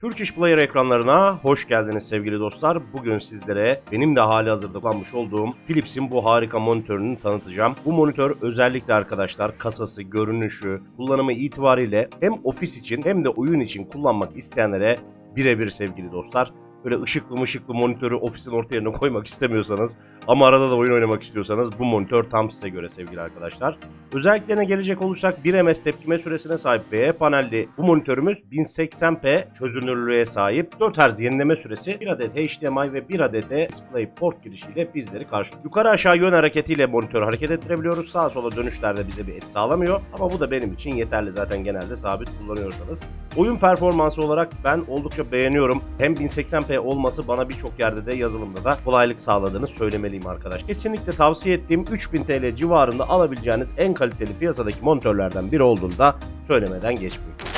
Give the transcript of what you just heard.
Turkish Player ekranlarına hoş geldiniz sevgili dostlar. Bugün sizlere benim de hali hazırda kullanmış olduğum Philips'in bu harika monitörünü tanıtacağım. Bu monitör özellikle arkadaşlar kasası, görünüşü, kullanımı itibariyle hem ofis için hem de oyun için kullanmak isteyenlere birebir sevgili dostlar. Böyle ışıklı mışıklı monitörü ofisin orta yerine koymak istemiyorsanız ama arada da oyun oynamak istiyorsanız bu monitör tam size göre sevgili arkadaşlar. Özelliklerine gelecek olursak 1 ms tepkime süresine sahip VE panelli bu monitörümüz 1080p çözünürlüğe sahip 4 Hz yenileme süresi 1 adet HDMI ve 1 adet de DisplayPort girişiyle bizleri karşılıyor. Yukarı aşağı yön hareketiyle monitörü hareket ettirebiliyoruz. Sağa sola dönüşlerde bize bir et sağlamıyor ama bu da benim için yeterli zaten genelde sabit kullanıyorsanız. Oyun performansı olarak ben oldukça beğeniyorum. Hem 1080p olması bana birçok yerde de yazılımda da kolaylık sağladığını söylemeliyim arkadaş. Kesinlikle tavsiye ettiğim 3000 TL civarında alabileceğiniz en kaliteli piyasadaki monitörlerden biri olduğunu da söylemeden geçmiyorum.